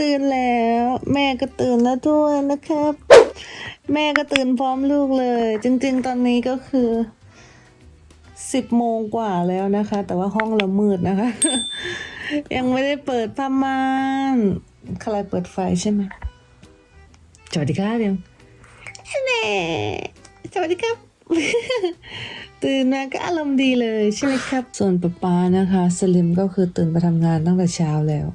ตื่นแล้ว แม่ก็ตื่นแล้วด้วยนะครับ แม่ก็ตื่นพร้อมลูกเลย จริง ๆ ตอนนี้ก็คือสิบโมงกว่าแล้วนะคะ แต่ว่าห้องเรามืดนะคะ ยังไม่ได้เปิดผ้าม่านใครเปิดไฟใช่ไหมสวัสดีครับยังแน่สวัสดีครับตื่นมาก็อารมณ์ดีเลยใช่ไหมครับ ส่วนป๊าป๊านะคะ สลิมก็คือตื่นไปทำงานตั้งแต่เช้าแล้ว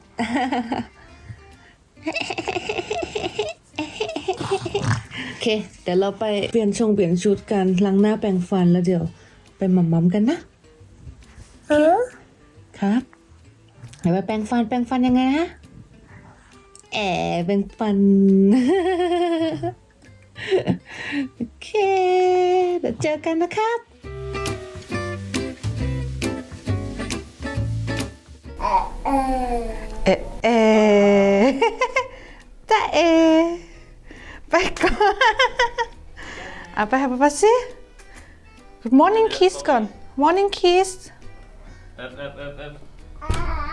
โอเค เดี๋ยวเราไปเปลี่ยนชงเปลี่ยนชุดกันล้างหน้าแปรงฟันแล้วเดี๋ยวไปหมัมมัมกันนะ เออครับเดี๋ยวไปแปรงฟันแปรงฟันยังไงนะแอบแปรงฟัน โอเค เดี๋ยวเจอกันนะครับเออ Eh, eh. tak eh. Baiklah. apa apa sih? Good morning kiss kan? Morning kiss.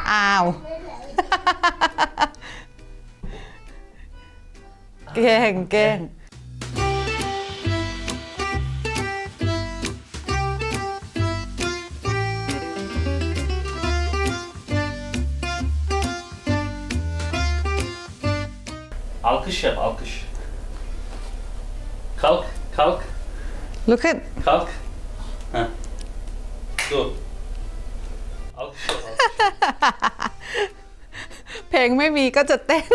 Ow. geng, geng. Alkış yap, alkış. Kalk, kalk, Look at kalk. Heh. Dur. Alkış yap, alkış. เพลงไม่มีก็จะเต้น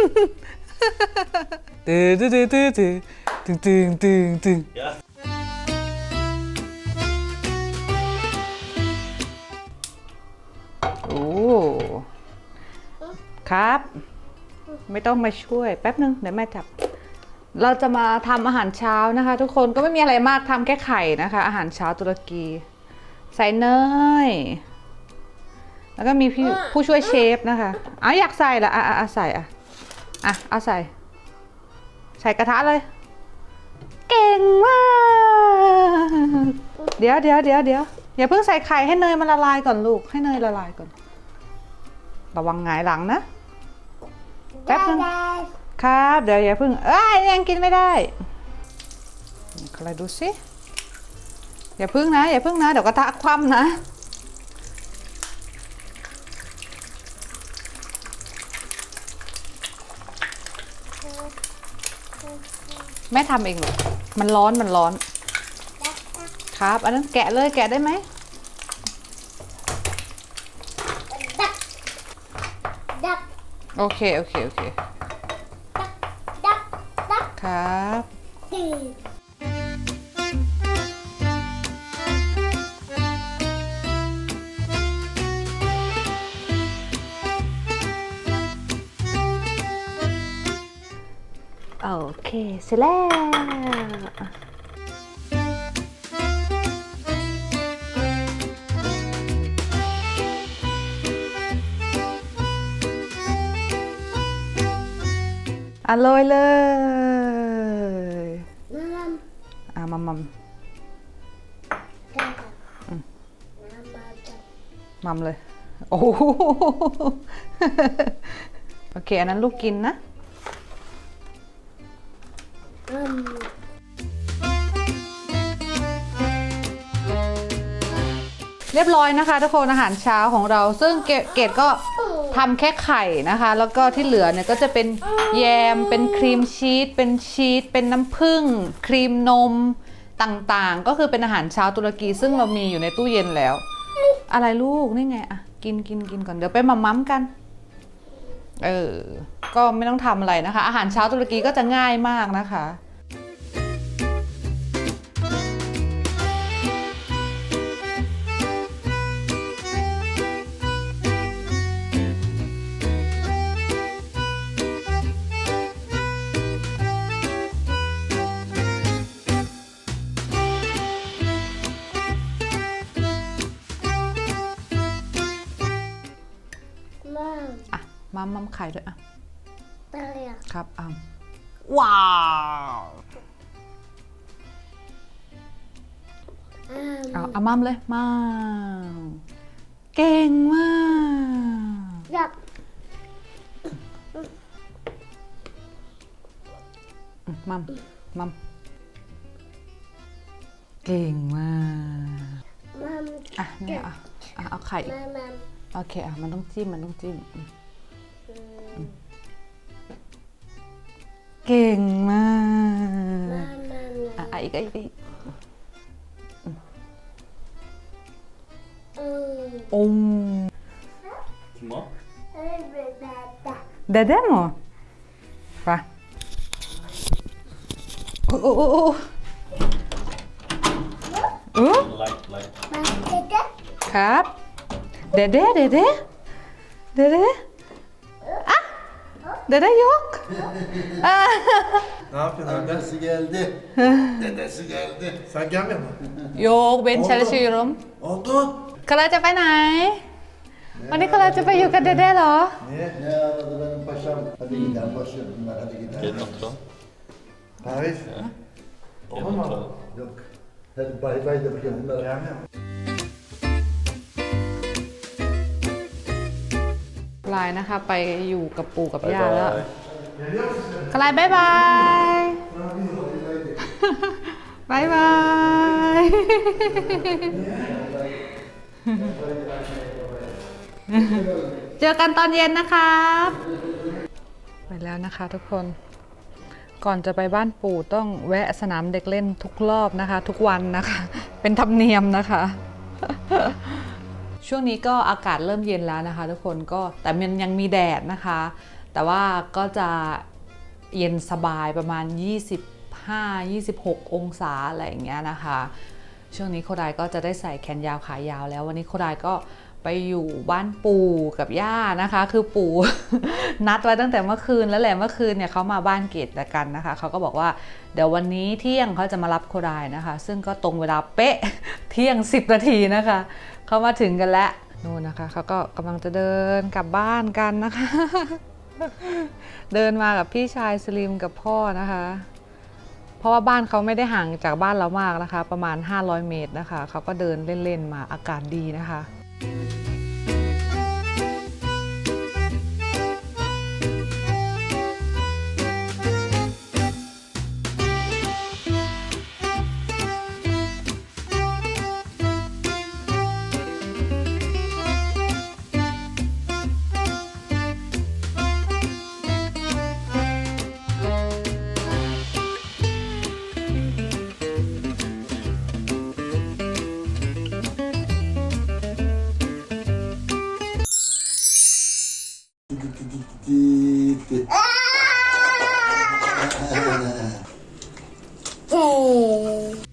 ตึงตึงตึงตึงตึงตึงตึงตึงตึง Ya. โอ้ครับ ไม่ต้องมาช่วย แป๊บนึงเดี๋ยวแม่จับ เราจะมาทำอาหารเช้านะคะ ทุกคนก็ไม่มีอะไรมากทำแค่ไข่นะคะ อาหารเช้าตุรกี ใส่เนยแล้วก็มีพี่ผู้ช่วยเชฟนะคะเอาอยากใส่ละอะอะอะใส่อะอะเอาใส่ ใส่กระทะเลย เก่งมากเดี๋ยวเดี๋ยวเดี๋ยวเดี๋ยวอย่าเพิ่งใส่ไข่ให้เนยมันละลายก่อนลูกให้เนยละลายก่อน ระวังหงายหลังนะ แป๊บนึงครับ เดี๋ยวอย่าเพิ่งเอ้ยยังกินไม่ได้ใครดูสิอย่าเพิ่งนะ อย่าเพิ่งนะ เดี๋ยวกระทะคว่ำนะ แม่ทำเองเหรอมันร้อนมันร้อน ครับ อันนั้นแกะเลยแกะได้ไหม ดักดัก โอเค โอเค โอเค ดักดักครับตีโอเค เสร็จแล้ว อร่อยเลยมัมอะมัมมัมดักมัมมาจับมัมเลย โอ้โหโอเค อันนั้นลูกกินนะมัมเรียบร้อยนะคะทุกคนอาหารเช้าของเรา ซึ่งเกเกดก็ ทำแค่ไข่นะคะ แล้วก็ที่เหลือเนี่ยก็จะเป็นแยม เป็นครีมชีส เป็นชีส เป็นน้ำผึ้ง ครีมนมต่างๆ ก็คือเป็นอาหารเช้าตุรกีซึ่งเรามีอยู่ในตู้เย็นแล้ว อะไรลูกนี่ไงอะกินกินกินก่อนเดี๋ยวไปมัมมัมกัน เออ ก็ไม่ต้องทำอะไรนะคะ อาหารเช้าตุรกีก็จะง่ายมากนะคะ มัมมัมไข่ด้วยอะเตลียครับอะว้าวมัมเอาเอามัมเลยมัมเก่งมาก อยากอืมมัมมัมเก่งมากมัมอะเนี่ยอะอะเอาไข่อีกมัมมัม โอเคอะมันต้องจิ้มมันต้องจิ้ม king ma ah ika ika Om. Mo? Dede mo? Va. Oh, oh, oh, oh. Uh? Light, light. Kap. Dede, dede. Dede. Ah! Dede yok. ครับเดเดเดเดเดเดอะเดเดยกอะ Ne yapıyorsun anne? Dedesi geldi. Dedesi geldi. Sen gelmiyor musun? โยกเบน çalışıyorum Oldu. คาราจะไปไหน วันนี้คาราจะไปอยู่กับเดเดเหรอ Niye? Ne aradı benim paşam? Hadi gidelim boşver bunlar hadi gidelim. Gelin oturalım. Kahve iç. Gelin Olur mu? oturalım. Yok. Hadi bay bay de bakayım bunlara. Gelmiyor mu? ลายนะคะ ไปอยู่กับปู่กับย่า Bye แล้ว bye. คลายบายบายบายบายเจอกันตอนเย็นนะครับ ไปแล้วนะคะทุกคน ก่อนจะไปบ้านปู่ต้องแวะสนามเด็กเล่นทุกรอบนะคะ ทุกวันนะคะ เป็นธรรมเนียมนะคะ ช่วงนี้ก็อากาศเริ่มเย็นแล้วนะคะ ทุกคนก็แต่มันยังมีแดดนะคะ แต่ว่าก็จะเย็นสบายประมาณ 25-26 องศาอะไรอย่างเงี้ยนะคะ ช่วงนี้โคดายก็จะได้ใส่แขนยาวขายาวแล้ว วันนี้โคดายก็ไปอยู่บ้านปู่กับย่านะคะ คือปู่ นัดไว้ตั้งแต่เมื่อคืนแล้วแหละเมื่อคืนเนี่ยเขามาบ้านเกดกันนะคะเขาก็บอกว่าเดี๋ยววันนี้เที่ยงเขาจะมารับโคดายนะคะ ซึ่งก็ตรงเวลาเป๊ะเที่ยง 10 นาทีนะคะเขามาถึงกันแล้วนู่นนะคะเขาก็กำลังจะเดินกลับบ้านกันนะคะ เดินมากับพี่ชายสลิมกับพ่อนะคะ เพราะว่าบ้านเขาไม่ได้ห่างจากบ้านเรามากนะคะ ประมาณ 500 เมตรนะคะ เขาก็เดินเล่น ๆ มาอากาศดีนะคะ เจ๊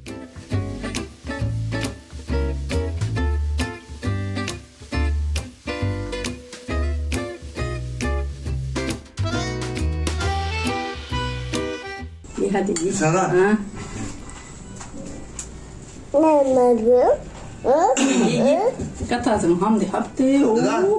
İyi hadi git. Sana. Ha? แม่มาเรือเออ İyi git. Dikkat lazım Hamdi. Hamdi. Lan. Oo.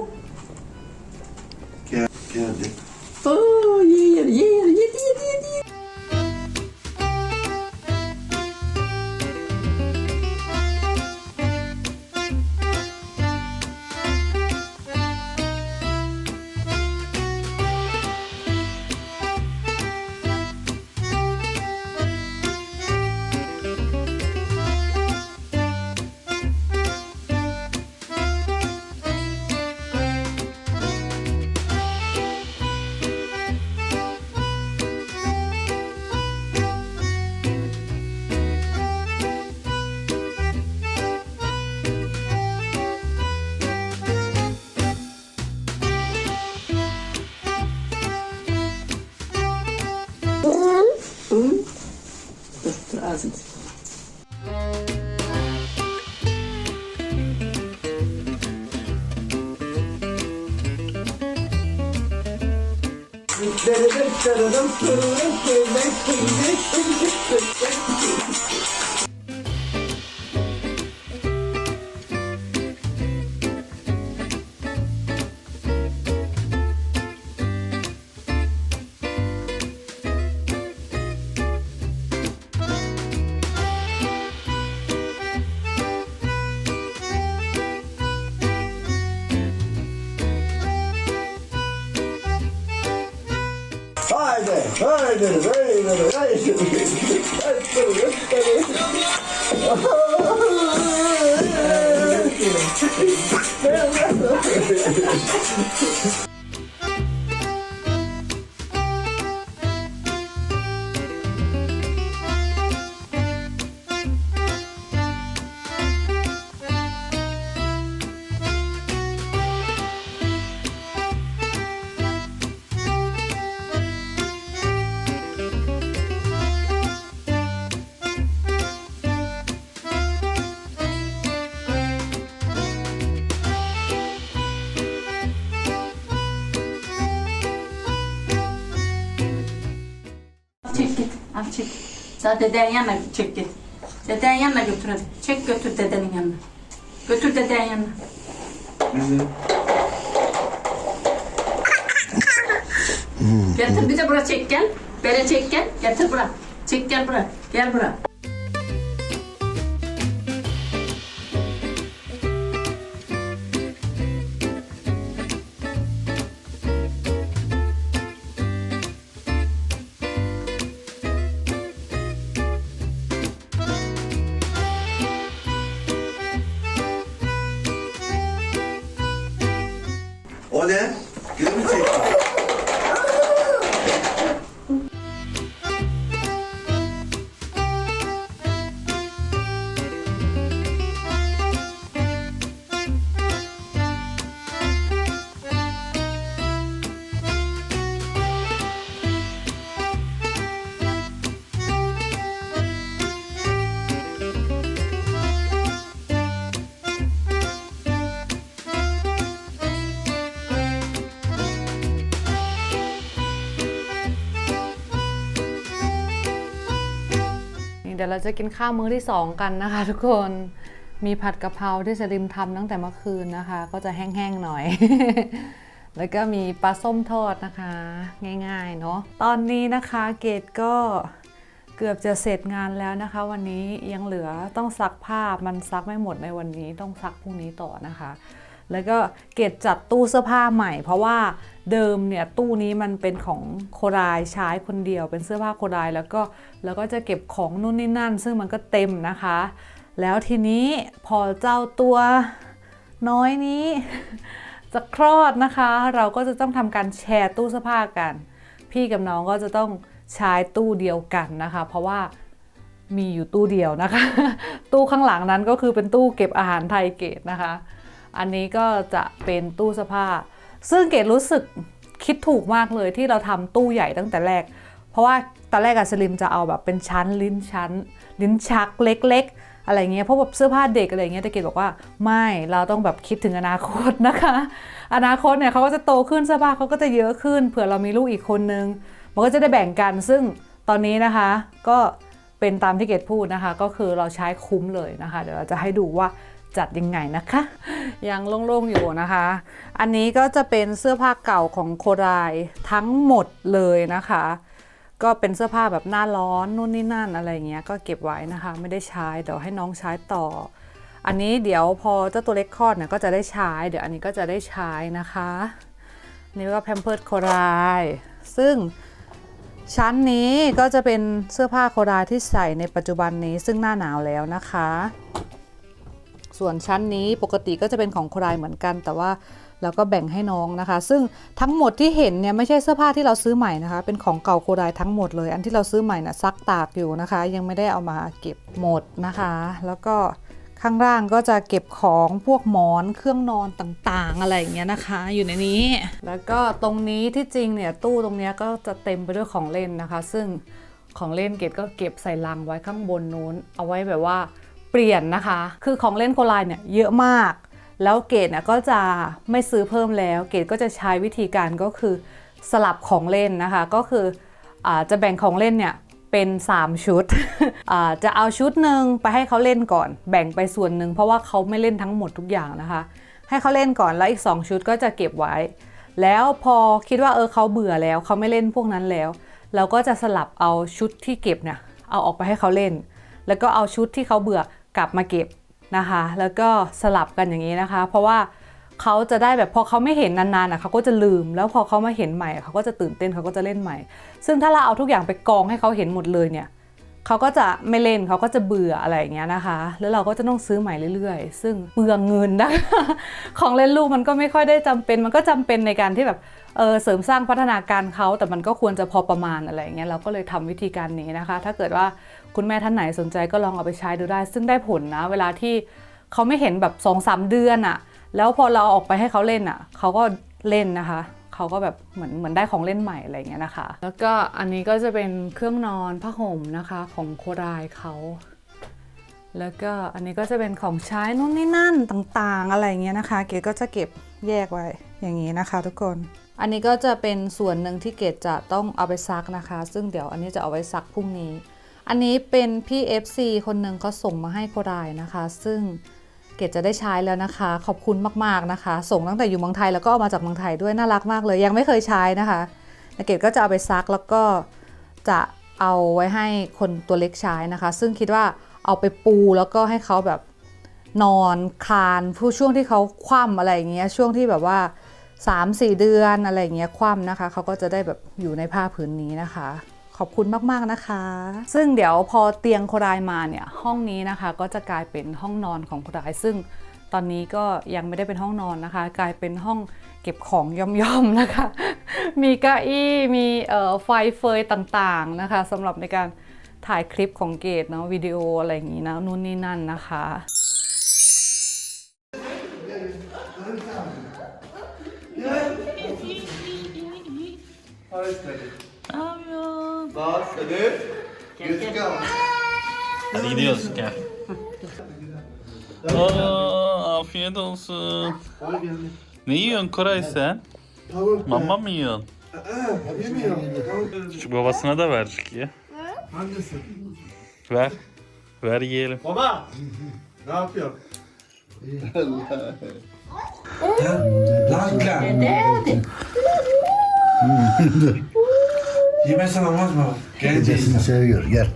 Deredim, deredim, deredim, deredim, deredim, deredim, deredim, 있어요? Sen deden yanına çek git. Deden yanına götür hadi. Çek götür dedenin yanına. Götür deden yanına. Getir bir de buraya çek gel. Bere çek gel. Getir buraya. Çek gel buraya. Gel buraya. เดี๋ยวเราจะกินข้าวมื้อที่สองกันนะคะ ทุกคนมีผัดกะเพราที่สลิมทำตั้งแต่เมื่อคืนนะคะ ก็จะแห้งๆหน่อย แล้วก็มีปลาส้มทอดนะคะ ง่ายๆเนาะตอนนี้นะคะเกดก็เกือบจะเสร็จงานแล้วนะคะ วันนี้ยังเหลือต้องซักผ้ามันซักไม่หมดในวันนี้ต้องซักพรุ่งนี้ต่อนะคะ แล้วก็เกดจัดตู้เสื้อผ้าใหม่ เพราะว่าเดิมเนี่ยตู้นี้มันเป็นของโครายใช้คนเดียวเป็นเสื้อผ้าโครายแล้วก็แล้วก็จะเก็บของนู่นนี่นั่น ซึ่งมันก็เต็มนะคะ แล้วทีนี้พอเจ้าตัวน้อยนี้จะคลอดนะคะ เราก็จะต้องทำการแชร์ตู้เสื้อผ้ากัน พี่กับน้องก็จะต้องใช้ตู้เดียวกันนะคะ เพราะว่ามีอยู่ตู้เดียวนะคะ ตู้ข้างหลังนั้นก็คือเป็นตู้เก็บอาหารไทยเกตนะคะ อันนี้ก็จะเป็นตู้เสื้อผ้า ซึ่งเกดรู้สึกคิดถูกมากเลยที่เราทำตู้ใหญ่ตั้งแต่แรก เพราะว่าตอนแรกอะสลิมจะเอาแบบเป็นชั้นลิ้นชั้น ลิ้นชักเล็ก ๆ อะไรเงี้ยเพราะแบบเสื้อผ้าเด็กอะไรเงี้ยแต่เกดบอกว่าไม่เราต้องแบบคิดถึงอนาคตนะคะ อนาคตเนี่ยเขาก็จะโตขึ้นเสื้อผ้าเขาก็จะเยอะขึ้น เผื่อเรามีลูกอีกคนนึงมันก็จะได้แบ่งกันซึ่งตอนนี้นะคะก็เป็นตามที่เกดพูดนะคะ ก็คือเราใช้คุ้มเลยนะคะ เดี๋ยวเราจะให้ดูว่า จัดยังไงนะคะ ยังโล่งๆอยู่นะคะ อันนี้ก็จะเป็นเสื้อผ้าเก่าของโครายทั้งหมดเลยนะคะ ก็เป็นเสื้อผ้าแบบหน้าร้อนนู่นนี่นั่นอะไรเงี้ยก็เก็บไว้นะคะ ไม่ได้ใช้เดี๋ยวให้น้องใช้ต่อ อันนี้เดี๋ยวพอเจ้าตัวเล็กคลอดเนี่ยก็จะได้ใช้ เดี๋ยวอันนี้ก็จะได้ใช้นะคะนี่ก็แพมเพิร์ดโครายซึ่งชั้นนี้ก็จะเป็นเสื้อผ้าโครายที่ใส่ในปัจจุบันนี้ซึ่งหน้าหนาวแล้วนะคะ ส่วนชั้นนี้ปกติก็จะเป็นของโครายเหมือนกัน แต่ว่าเราก็แบ่งให้น้องนะคะ ซึ่งทั้งหมดที่เห็นเนี่ยไม่ใช่เสื้อผ้าที่เราซื้อใหม่นะคะ เป็นของเก่าโครายทั้งหมดเลย อันที่เราซื้อใหม่นะซักตากอยู่นะคะ ยังไม่ได้เอามาเก็บหมดนะคะ แล้วก็ข้างล่างก็จะเก็บของพวกหมอนเครื่องนอนต่างๆ อะไรอย่างเงี้ยนะคะ อยู่ในนี้ แล้วก็ตรงนี้ที่จริงเนี่ยตู้ตรงเนี้ยก็จะเต็มไปด้วยของเล่นนะคะ ซึ่งของเล่นเกดก็เก็บใส่ลังไว้ข้างบนนู้น เอาไว้แบบว่า เปลี่ยนนะคะ คือของเล่นโคลายเนี่ยเยอะมาก แล้วเกดเนี่ยก็จะไม่ซื้อเพิ่มแล้ว เกดก็จะใช้วิธีการก็คือสลับของเล่นนะคะ ก็คืออจะแบ่งของเล่นเนี่ยเป็น 3 ชุด จะเอาชุดหนึ่งไปให้เขาเล่นก่อน แบ่งไปส่วนหนึ่งเพราะว่าเขาไม่เล่นทั้งหมดทุกอย่างนะคะ ให้เขาเล่นก่อนแล้วอีก 2 ชุดก็จะเก็บไว้ แล้วพอคิดว่าเออเขาเบื่อแล้วเขาไม่เล่นพวกนั้นแล้ว เราก็จะสลับเอาชุดที่เก็บเนี่ยเอาออกไปให้เขาเล่น แล้วก็เอาชุดที่เขาเบื่อ กลับมาเก็บนะคะ แล้วก็สลับกันอย่างนี้นะคะ เพราะว่าเขาจะได้แบบพอเขาไม่เห็นนานๆอะเขาก็จะลืม แล้วพอเขามาเห็นใหม่เขาก็จะตื่นเต้นเขาก็จะเล่นใหม่ ซึ่งถ้าเราเอาทุกอย่างไปกองให้เขาเห็นหมดเลยเนี่ยเขาก็จะไม่เล่นเขาก็จะเบื่ออะไรอย่างเงี้ยนะคะ แล้วเราก็จะต้องซื้อใหม่เรื่อยๆ ซึ่งเปลืองเงินนะคะของเล่นลูกมันก็ไม่ค่อยได้จำเป็น มันก็จำเป็นในการที่แบบ เออเสริมสร้างพัฒนาการเขาแต่มันก็ควรจะพอประมาณอะไรอย่างเงี้ยเราก็เลยทำวิธีการนี้นะคะ ถ้าเกิดว่าคุณแม่ท่านไหนสนใจก็ลองเอาไปใช้ดูได้ ซึ่งได้ผลนะ เวลาที่เขาไม่เห็นแบบ2อสเดือนอะแล้วพอเราออกไปให้เขาเล่นอะเขาก็เล่นนะคะเขาก็แบบเหมือนเหมือนได้ของเล่นใหม่อะไรเงี้ยนะคะ แล้วก็อันนี้ก็จะเป็นเครื่องนอนผ้าห่มนะคะของโครายเขาแล้วก็อันนี้ก็จะเป็นของใช้นู่นนี่นั่นต่างๆ อะไรเงี้ยนะคะ เกดก็จะเก็บแยกไว้อย่างนี้นะคะ ทุกคน อันนี้ก็จะเป็นส่วนหนึ่งที่เกดจะต้องเอาไปซักนะคะ ซึ่งเดี๋ยวอันนี้จะเอาไว้ซักพรุ่งนี้ อันนี้เป็นพี่ FC คนหนึ่งเขาส่งมาให้โครายนะคะ ซึ่งเกดจะได้ใช้แล้วนะคะ ขอบคุณมากๆนะคะ ส่งตั้งแต่อยู่เมืองไทยแล้วก็เอามาจากเมืองไทยด้วยน่ารักมากเลย ยังไม่เคยใช้นะคะเกดก็จะเอาไปซักแล้วก็จะเอาไว้ให้คนตัวเล็กใช้นะคะ ซึ่งคิดว่าเอาไปปูแล้วก็ให้เขาแบบนอนคลานผู้ช่วงที่เขาคว่ำอะไรอย่างเงี้ยช่วงที่แบบว่า 3-4 เดือนอะไรอย่างเงี้ยคว่ำนะคะเขาก็จะได้แบบอยู่ในผ้าผืนนี้นะคะขอบคุณมาก ๆ นะคะ ซึ่งเดี๋ยวพอเตียงโครายมาเนี่ย ห้องนี้นะคะก็จะกลายเป็นห้องนอนของโคราย ซึ่งตอนนี้ก็ยังไม่ได้เป็นห้องนอนนะคะ กลายเป็นห้องเก็บของย่อม ๆ นะคะ มีเก้าอี้ มีไฟเฟยต่าง ๆ นะคะสำหรับในการถ่ายคลิปของเกดเนาะวิดีโออะไรอย่างนี้นะนู่นนี่นั่นนะคะ Bas, hadi. Rüzgar. Hadi gidiyoruz gel. Oo, afiyet olsun. Ne yiyorsun Koray sen? Tavuk. Mama mı yiyorsun? Aa, yemiyorum. Tavuk. Şu babasına da ver ya. Hangisi? Ver. Ver yiyelim. Baba. Ne yapıyorsun? Lanka. Yemesen olmaz mı? Gel Dedesini seviyor gel.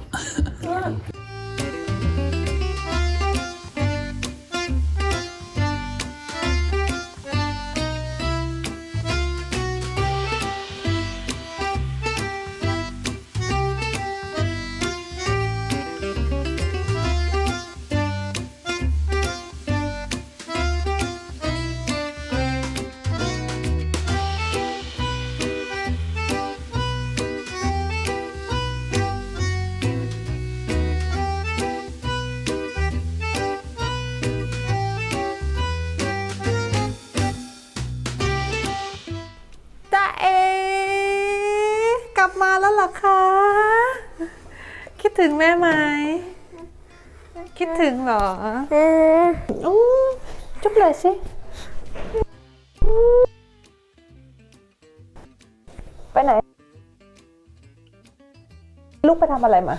ถึงแม่ไหม คิดถึงเหรออู้จุ๊บเลยสิไปไหน ลูกไปทำอะไรมา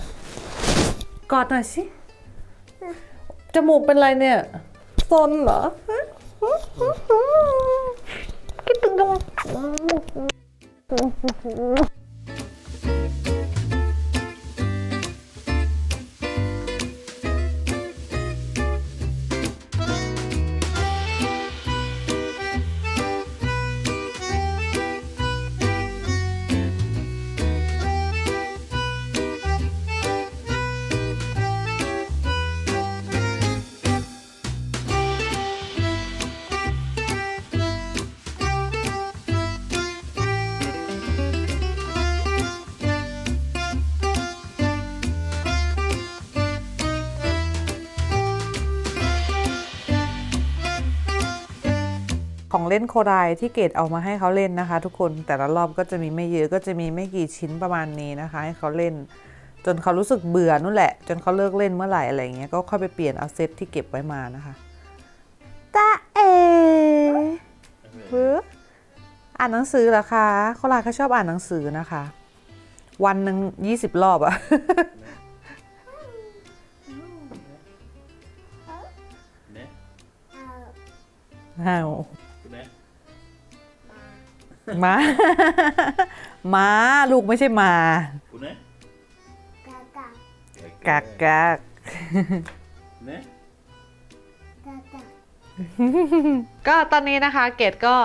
กอดหน่อยสิ จมูกเป็นไรเนี่ยซนเหรอฮะคิดถึงจัง เล่นโคไดที่เกดเอามาให้เขาเล่นนะคะ ทุกคนแต่ละรอบก็จะมีไม่เยอะก็จะมีไม่กี่ชิ้นประมาณนี้นะคะ ให้เขาเล่น จนเขารู้สึกเบื่อนู่นแหละ จนเขาเลิกเล่นเมื่อไหร่อะไรอย่างเงี้ยก็ค่อยไปเปลี่ยนเอาเซตที่เก็บไว้มานะคะตาเอปึ๊บอ่านหนังสือเหรอคะโคไดเขาชอบอ่านหนังสือนะคะ วันหนึ่งยี่สิบรอบอะ Ne? อ้าว Bu ne? ม้า ม้าลูกไม่ใช่มา Bu ne? Kaka. กากกาก Ne? Kaka. ก็ตอนนี้นะคะเกดก็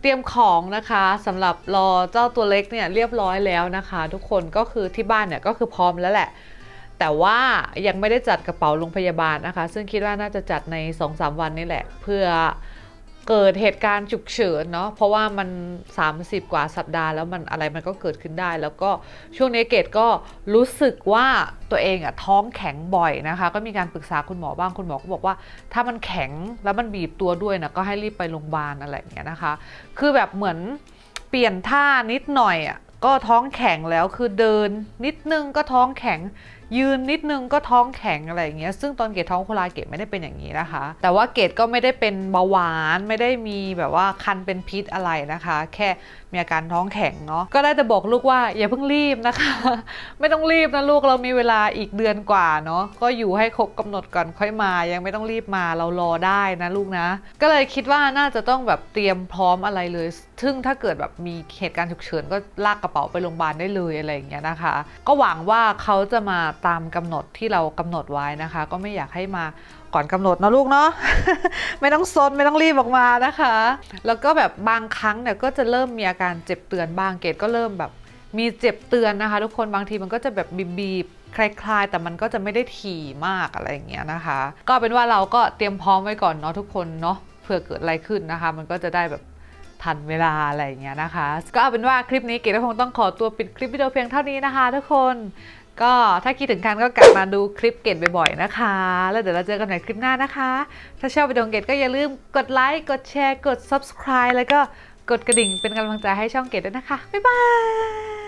เตรียมของนะคะสำหรับรอเจ้าตัวเล็กเนี่ยเรียบร้อยแล้วนะคะ ทุกคนก็คือที่บ้านเนี่ยก็คือพร้อมแล้วแหละ แต่ว่ายังไม่ได้จัดกระเป๋าโรงพยาบาลนะคะ ซึ่งคิดว่าน่าจะจัดใน 2-3 วันนี่แหละ เพื่อ เกิดเหตุการณ์ฉุกเฉินเนาะเพราะว่ามัน 30 กว่าสัปดาห์แล้วมันอะไรมันก็เกิดขึ้นได้ แล้วก็ช่วงนี้เกดก็รู้สึกว่าตัวเองอะท้องแข็งบ่อยนะคะ ก็มีการปรึกษาคุณหมอบ้างคุณหมอก็บอกว่า ถ้ามันแข็งแล้วมันบีบตัวด้วยนะก็ให้รีบไปโรงพยาบาลอะไรอย่างเงี้ยนะคะ คือแบบเหมือนเปลี่ยนท่านิดหน่อยอะก็ท้องแข็งแล้วคือเดินนิดนึงก็ท้องแข็ง ยืนนิดนึงก็ท้องแข็งอะไรอย่างเงี้ยซึ่งตอนเกดท้องโคลาเกดไม่ได้เป็นอย่างนี้นะคะ แต่ว่าเกดก็ไม่ได้เป็นเบาหวานไม่ได้มีแบบว่าคันเป็นพิษอะไรนะคะ แค่มีอาการท้องแข็งเนาะก็ได้แต่บอกลูกว่าอย่าเพิ่งรีบนะคะ ไม่ต้องรีบนะลูกเรามีเวลาอีกเดือนกว่าเนาะก็อยู่ให้ครบกำหนดก่อนค่อยมา ยังไม่ต้องรีบมาเรารอได้นะลูกนะ ก็เลยคิดว่าน่าจะต้องแบบเตรียมพร้อมอะไรเลย ซึ่งถ้าเกิดแบบมีเหตุการณ์ฉุกเฉินก็ลากกระเป๋าไปโรงพยาบาลได้เลยอะไรอย่างเงี้ยนะคะ ก็หวังว่าเขาจะมาตามกำหนดที่เรากำหนดไว้นะคะ ก็ไม่อยากให้มาก่อนกำหนดนะลูกเนาะไม่ต้องซนไม่ต้องรีบออกมานะคะ แล้วก็แบบบางครั้งเนี่ยก็จะเริ่มมีอาการเจ็บเตือนบ้างเกดก็เริ่มแบบมีเจ็บเตือนนะคะ ทุกคนบางทีมันก็จะแบบบีบๆคลายๆ แต่มันก็จะไม่ได้ถี่มากอะไรอย่างเงี้ยนะคะ ก็เป็นว่าเราก็เตรียมพร้อมไว้ก่อนเนาะทุกคนเนาะเผื่อเกิดอะไรขึ้นนะคะ มันก็จะได้แบบทันเวลาอะไรอย่างเงี้ยนะคะ ก็เอาเป็นว่าคลิปนี้เกดก็คงต้องขอตัวปิดคลิปวิดีโอเพียงเท่านี้นะคะ ทุกคน ก็ถ้าคิดถึงกันก็กลับมาดูคลิปเกดบ่อยๆนะคะ แล้วเดี๋ยวเราเจอกันใหม่คลิปหน้านะคะ ถ้าชอบวิดีโอเกดก็อย่าลืมกดไลค์กดแชร์กด subscribe แล้วก็กดกระดิ่งเป็นกำลังใจให้ช่องเกดด้วยนะคะ บ๊ายบาย